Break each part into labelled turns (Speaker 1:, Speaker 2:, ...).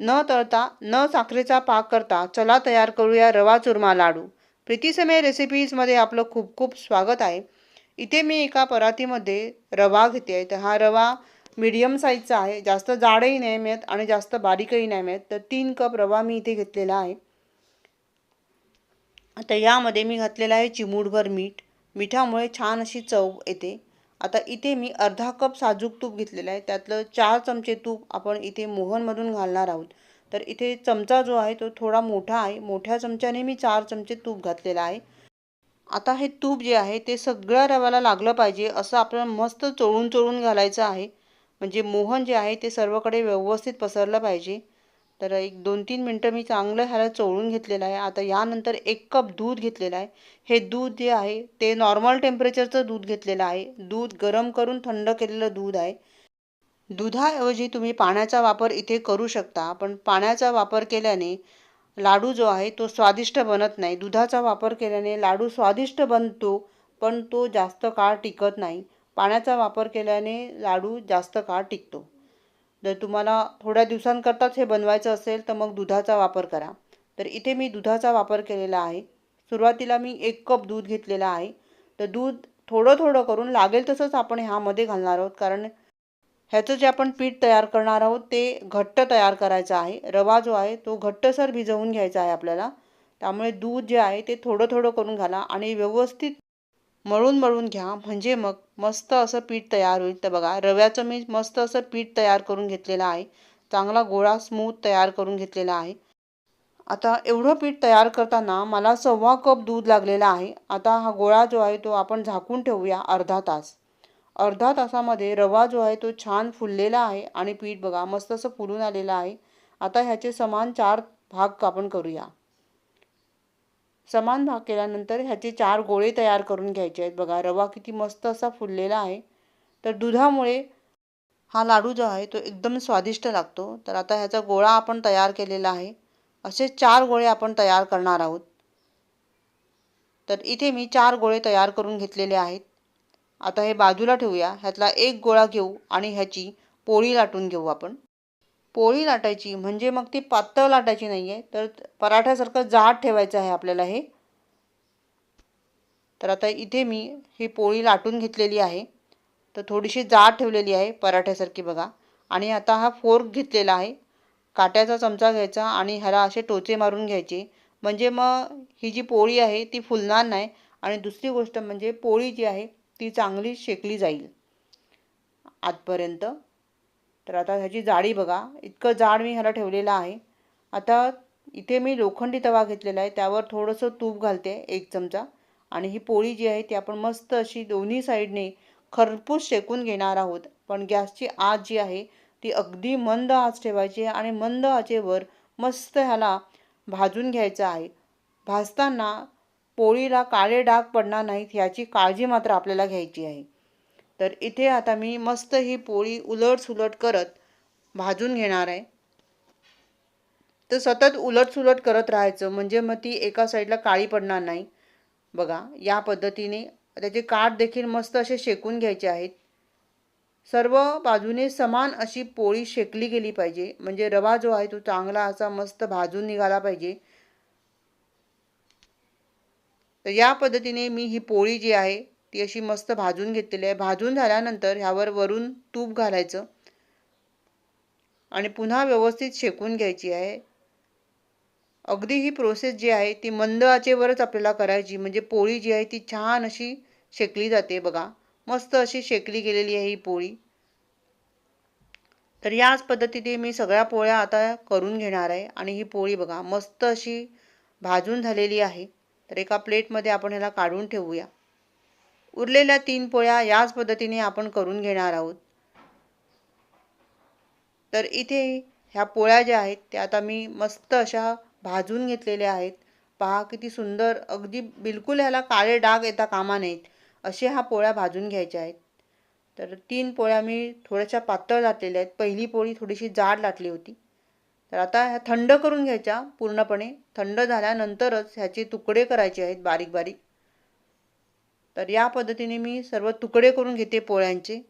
Speaker 1: न तळता न साखरेचा पाक करता चला तयार करूया रवा चुरमा लाडू. प्रीतीसमय रेसिपीजमध्ये आपलं खूप खूप स्वागत आहे. इथे मी एका परातीमध्ये रवा घेते आहे. तर हा रवा मीडियम साईजचा आहे. जास्त जाडही नाही मिळत आणि जास्त बारीकही नाही मिळत. तर तीन कप रवा मी इथे घेतलेला आहे. आता यामध्ये मी घातलेला आहे चिमूटभर मीठ. मिठामुळे छान अशी चव येते. आता इथे मी अर्धा कप साजूक तूप घेतलेलं आहे. त्यातलं चार चमचे तूप आपण इथे मोहनमधून घालणार आहोत. तर इथे चमचा जो आहे तो थोडा मोठा आहे. मोठ्या चमच्याने मी चार चमचे तूप घातलेलं आहे. आता हे तूप जे आहे ते सगळ्या रव्याला लागलं पाहिजे असं आपल्याला मस्त चोळून चोळून घालायचं आहे. म्हणजे मोहन जे आहे ते सर्वकडे व्यवस्थित पसरलं पाहिजे. तर एक दोन तीन मिनटं मी चांगलं ह्याला चोळून घेतलेलं आहे. आता यानंतर एक कप दूध घेतलेलं आहे. हे दूध जे आहे ते नॉर्मल टेम्परेचरचं दूध घेतलेलं आहे. दूध गरम करून थंड केलेलं दूध आहे. दुधाऐवजी तुम्ही पाण्याचा वापर इथे करू शकता पण पाण्याचा वापर केल्याने लाडू जो आहे तो स्वादिष्ट बनत नाही. दुधाचा वापर केल्याने लाडू स्वादिष्ट बनतो पण तो जास्त काळ टिकत नाही. पाण्याचा वापर केल्याने लाडू जास्त काळ टिकतो. जर तुम्हाला थोड्या दिवसांकरताच हे बनवायचं असेल तर मग दुधाचा वापर करा. तर इथे मी दुधाचा वापर केलेला आहे. सुरुवातीला मी एक कप दूध घेतलेला आहे. तर दूध थोडं थोडं करून लागेल तसंच आपण ह्यामध्ये घालणार आहोत. कारण ह्याचं जे आपण पीठ तयार करणार आहोत ते घट्ट तयार करायचं आहे. रवा जो आहे तो घट्टसर भिजवून घ्यायचा आहे आपल्याला. त्यामुळे दूध जे आहे ते थोडं थोडं करून घाला आणि व्यवस्थित मळून मळून घ्या. म्हणजे मग मस्त असं पीठ तयार होईल. तर बघा रव्याचं मी मस्त असं पीठ तयार करून घेतलेलं आहे. चांगला गोळा स्मूथ तयार करून घेतलेला आहे. आता एवढं पीठ तयार करताना मला सव्वा कप दूध लागलेला आहे. आता हा गोळा जो आहे तो आपण झाकून ठेवूया अर्धा तास. अर्धा तासामध्ये रवा जो आहे तो छान फुललेला आहे आणि पीठ बघा मस्त असं फुलून आलेलं आहे. आता ह्याचे समान चार भाग आपण करूया. समान भाग केल्यानंतर ह्याचे चार गोळे तयार करून घ्यायचे आहेत. बघा रवा किती मस्त असा फुललेला आहे. तर दुधामुळे हा लाडू जो आहे तो एकदम स्वादिष्ट लागतो. तर आता ह्याचा गोळा आपण तयार केलेला आहे. असे चार गोळे आपण तयार करणार आहोत. तर इथे मी चार गोळे तयार करून घेतलेले आहेत. आता हे बाजूला ठेवूया. ह्यातला एक गोळा घेऊ आणि ह्याची पोळी लाटून घेऊ आपण. पोळी लाटायची म्हणजे मग ती पातळ लाटायची नाही आहे तर पराठ्यासारखं जाड ठेवायचं आहे आपल्याला हे. तर आता इथे मी ही पोळी लाटून घेतलेली आहे. तर थोडीशी जाड ठेवलेली आहे पराठ्यासारखी बघा. आणि आता हा फोर्क घेतलेला आहे. काट्याचा चमचा घ्यायचा आणि ह्याला असे टोचे मारून घ्यायचे. म्हणजे मग ही जी पोळी आहे ती फुलणार नाही. आणि दुसरी गोष्ट म्हणजे पोळी जी आहे ती चांगली शेकली जाईल. आजपर्यंत. तर आता ह्याची जाडी बघा. इतकं जाड मी ह्याला ठेवलेलं आहे. आता इथे मी लोखंडी तवा घेतलेला आहे. त्यावर थोडंसं तूप घालते एक चमचा. आणि ही पोळी जी आहे ती आपण मस्त अशी दोन्ही साईडने खरपूस शेकून घेणार आहोत. पण गॅसची आच जी आहे ती अगदी मंद आच ठेवायची आहे आणि मंद आचेवर मस्त ह्याला भाजून घ्यायचं आहे. भाजताना पोळीला काळे डाग पडणार नाहीत ह्याची काळजी मात्र आपल्याला घ्यायची आहे. तर इथे आता मी मस्त ही पोळी उलट सुलट करत भाजून घेणार आहे. तर सतत उलट सुलट करत राहायचं म्हणजे मग ती एका साईडला काळी पडणार नाही. बघा या पद्धतीने त्याचे काठ देखील मस्त असे शेकून घ्यायचे आहेत. सर्व बाजूने समान अशी पोळी शेकली गेली पाहिजे. म्हणजे रवा जो आहे तो चांगला असा मस्त भाजून निघाला पाहिजे. तर या पद्धतीने मी ही पोळी जी आहे ती अशी मस्त भाजून घेतलेली आहे. भाजून झाल्यानंतर ह्यावर वरून तूप घालायचं आणि पुन्हा व्यवस्थित शेकून घ्यायची आहे. अगदी ही प्रोसेस जी आहे ती मंद आचेवरच आपल्याला करायची. म्हणजे पोळी जी आहे ती छान अशी शेकली जाते बघा. मस्त अशी शेकली गेलेली आहे ही पोळी. तर याच पद्धतीने मी सगळ्या पोळ्या आता करून घेणार आहे. आणि ही पोळी बघा मस्त अशी भाजून झालेली आहे. तर एका प्लेटमध्ये आपण ह्याला काढून ठेवूया. उरलेल्या तीन पोळ्या याच पद्धतीने आपण करून घेणार आहोत. तर इथे ह्या पोळ्या ज्या आहेत त्या आता मी मस्त अशा भाजून घेतलेल्या आहेत. पहा किती सुंदर अगदी बिलकुल ह्याला काळे डाग येता कामा नाहीत असे ह्या पोळ्या भाजून घ्यायच्या आहेत. तर तीन पोळ्या मी थोड्याशा पातळ लाटलेल्या आहेत. पहिली पोळी थोडीशी जाड लाटली होती. तर आता ह्या थंड करून घ्यायच्या पूर्णपणे. थंड झाल्यानंतरच ह्याचे तुकडे करायचे आहेत बारीक बारीक. तर या पद्धतीने मी सर्व तुकडे करून घेते पोळ्यांचे.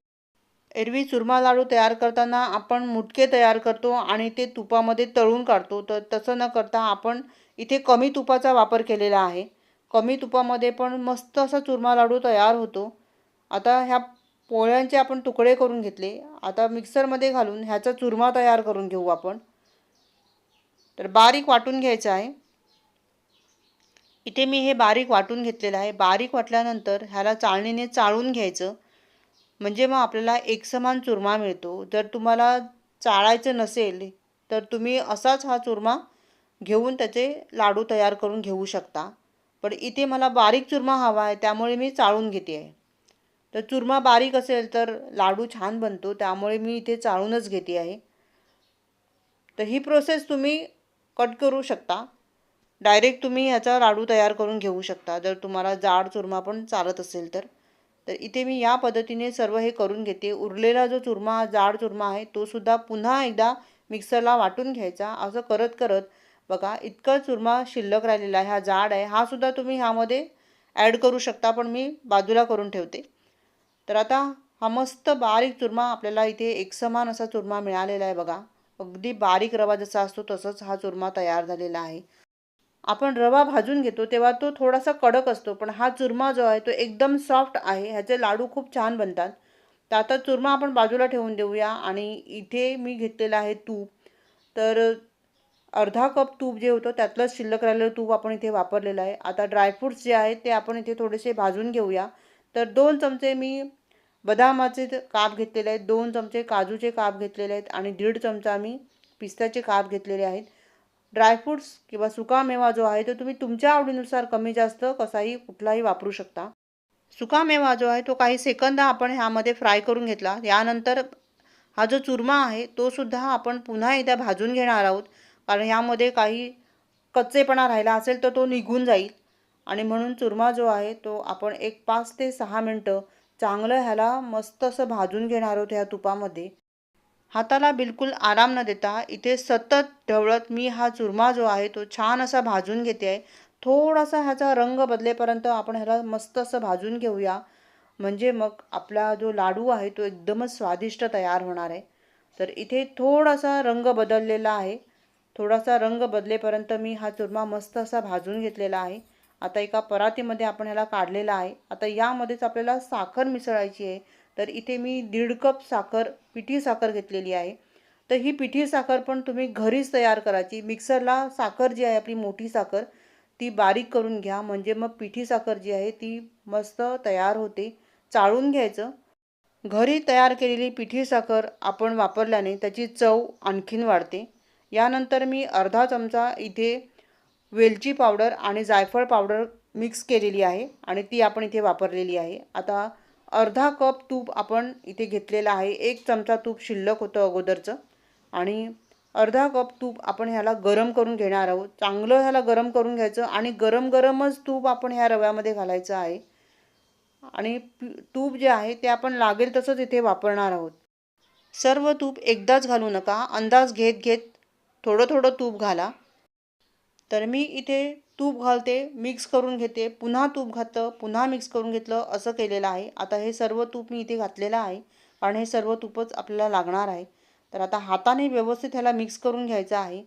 Speaker 1: एरवी चुरमा लाडू तयार करताना आपण मुटके तयार करतो आणि ते तुपामध्ये तळून काढतो. तर तसं न करता आपण इथे कमी तुपाचा वापर केलेला आहे. कमी तुपामध्ये पण मस्त असा चुरमा लाडू तयार होतो. आता ह्या पोळ्यांचे आपण तुकडे करून घेतले. आता मिक्सरमध्ये घालून ह्याचा चुरमा तयार करून घेऊ आपण. तर बारीक वाटून घ्यायचं आहे. इथे मी हे बारीक वाटून घेतलेलं आहे. बारीक वाटल्यानंतर ह्याला चाळणीने चाळून घ्यायचं. म्हणजे मग आपल्याला एकसमान चुरमा मिळतो. जर तुम्हाला चाळायचं नसेल तर तुम्ही असाच हा चुरमा घेऊन त्याचे लाडू तयार करून घेऊ शकता. पण इथे मला बारीक चुरमा हवा आहे त्यामुळे मी चाळून घेते आहे. तर चुरमा बारीक असेल तर लाडू छान बनतो त्यामुळे मी इथे चाळूनच घेते आहे. तर ही प्रोसेस तुम्ही कट करू शकता. डायरेक्ट तुम्ही ह्याचा लाडू तयार करून घेऊ शकता. जर तुम्हाला जाड चुरमा पण चालत असेल तर. तर इथे मी या पद्धतीने सर्व हे करून घेते. उरलेला जो चुरमा जाड चुरमा आहे तो सुद्धा पुन्हा एकदा मिक्सरला वाटून घ्यायचा. असं करत करत बघा इतका चुरमा शिल्लक राहिलेला आहे. हा जाड आहे. हा सुद्धा तुम्ही ह्यामध्ये ॲड करू शकता. पण मी बाजूला करून ठेवते. तर आता हा मस्त बारीक चुरमा आपल्याला इथे एकसमान असा चुरमा मिळालेला आहे बघा. अगदी बारीक रवा जसा असतो तसंच हा चुरमा तयार झालेला आहे. आपण रवा भाजून घेतो तेव्हा तो थोडासा कडक असतो पण हा चुरमा जो आहे तो एकदम सॉफ्ट आहे. ह्याचे लाडू खूप छान बनतात. तर आता चुरमा आपण बाजूला ठेवून देऊया आणि इथे मी घेतलेलं आहे तूप. तर अर्धा कप तूप जे होतं त्यातलंच शिल्लक राहिलेलं तूप आपण इथे वापरलेलं आहे. आता ड्रायफ्रूट्स जे आहेत ते आपण इथे थोडेसे भाजून घेऊया. तर दोन चमचे मी बदामाचे काप घेतलेले आहेत दोन चमचे काजूचे काप घेतलेले आहेत आणि दीड चमचा मी पिस्त्याचे काप घेतलेले आहेत. ड्रायफ्रूट्स किंवा सुकामेवा जो आहे तो तुम्ही तुमच्या आवडीनुसार कमी जास्त कसाही कुठलाही वापरू शकता. सुकामेवा जो आहे तो काही सेकंद आपण ह्यामध्ये फ्राय करून घेतला. यानंतर हा जो चुरमा आहे तो सुद्धा आपण पुन्हा एकदा भाजून घेणार आहोत. कारण ह्यामध्ये काही कच्चेपणा राहिला असेल तर तो निघून जाईल. आणि म्हणून चुरमा जो आहे तो आपण एक पाच ते सहा मिनटं चांगलं ह्याला मस्त असं भाजून घेणार आहोत ह्या तुपामध्ये. हाताला बिलकुल आराम न देता इथे सतत ढवळत मी हा चुरमा जो आहे तो छान असा भाजून घेते आहे. थोडासा ह्याचा रंग बदलेपर्यंत आपण ह्याला मस्त असं भाजून घेऊया. म्हणजे मग आपला जो लाडू आहे तो एकदमच स्वादिष्ट तयार होणार आहे. तर इथे थोडासा रंग बदललेला आहे. थोडासा रंग बदलेपर्यंत मी हा चुरमा मस्त असा भाजून घेतलेला आहे. आता एका परातीमध्ये आपण ह्याला काढलेला आहे. आता यामध्येच आपल्याला साखर मिसळायची आहे. तर इथे मी दीड कप साखर पिठी साखर घेतलेली आहे. तर ही पिठी साखर पण तुम्ही घरीच तयार करायची. मिक्सरला साखर जी आहे आपली मोठी साखर ती बारीक करून घ्या. म्हणजे मग पिठी साखर जी आहे ती मस्त तयार होते. चाळून घ्यायचं. घरी तयार केलेली पिठी साखर आपण वापरल्याने त्याची चव आणखीन वाढते. यानंतर मी अर्धा चमचा इथे वेलची पावडर आणि जायफळ पावडर मिक्स केलेली आहे आणि ती आपण इथे वापरलेली आहे. आता अर्धा कप तूप आपण इथे घेतलेलं आहे. एक चमचा तूप शिल्लक होतं अगोदरचं. आणि अर्धा कप तूप आपण ह्याला गरम करून घेणार आहोत. चांगलं ह्याला गरम करून घ्यायचं आणि गरम गरमच तूप आपण ह्या रव्यामध्ये घालायचं आहे. आणि तूप जे आहे ते आपण लागेल तसंच इथे वापरणार आहोत. सर्व तूप एकदाच घालू नका. अंदाज घेत घेत थोडं थोडं तूप घाला. तर मी इथे तूप घालते मिक्स करून घेते पुन्हा तूप घातलं पुन्हा मिक्स करून घेतलं असं केलेलं आहे. आता हे सर्व तूप मी इथे घातलेलं आहे कारण हे सर्व तूपच आपल्याला लागणार आहे. तर आता हाताने व्यवस्थित ह्याला मिक्स करून घ्यायचं आहे.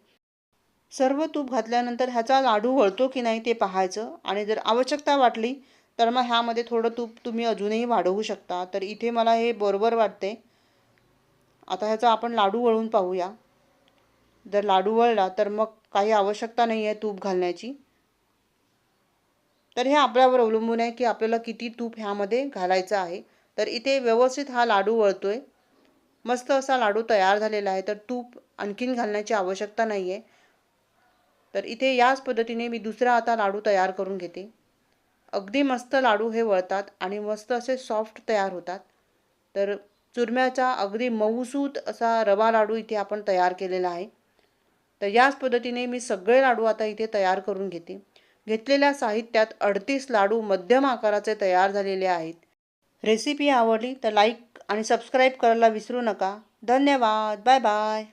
Speaker 1: सर्व तूप घातल्यानंतर ह्याचा लाडू वळतो की नाही ते पाहायचं आणि जर आवश्यकता वाटली तर मग ह्यामध्ये थोडं तूप तुम्ही अजूनही वाढवू शकता. तर इथे मला हे बरोबर वाटते. आता ह्याचा आपण लाडू वळून पाहूया. जर लाडू वळला तर मग काही आवश्यकता नाही आहे तूप घालण्याची. तर हे आपल्यावर अवलंबून आहे की आपल्याला किती तूप ह्यामध्ये घालायचं आहे. तर इथे व्यवस्थित हा लाडू वळतो आहे मस्त असा लाडू तयार झालेला आहे. तर तूप आणखीन घालण्याची आवश्यकता नाही आहे तर इथे याच पद्धतीने मी दुसरा आता लाडू तयार करून घेते. अगदी मस्त लाडू हे वळतात आणि मस्त असे सॉफ्ट तयार होतात. तर चुरम्याचा अगदी मऊसूत असा रवा लाडू इथे आपण तयार केलेला आहे. तर याच पद्धतीने मी सगळे लाडू आता इथे तयार करून घेते. घेतलेल्या साहित्यात अडतीस लाडू मध्यम आकाराचे तयार झालेले आहेत. रेसिपी आवडली तर लाईक आणि सबस्क्राईब करायला विसरू नका. धन्यवाद. Bye bye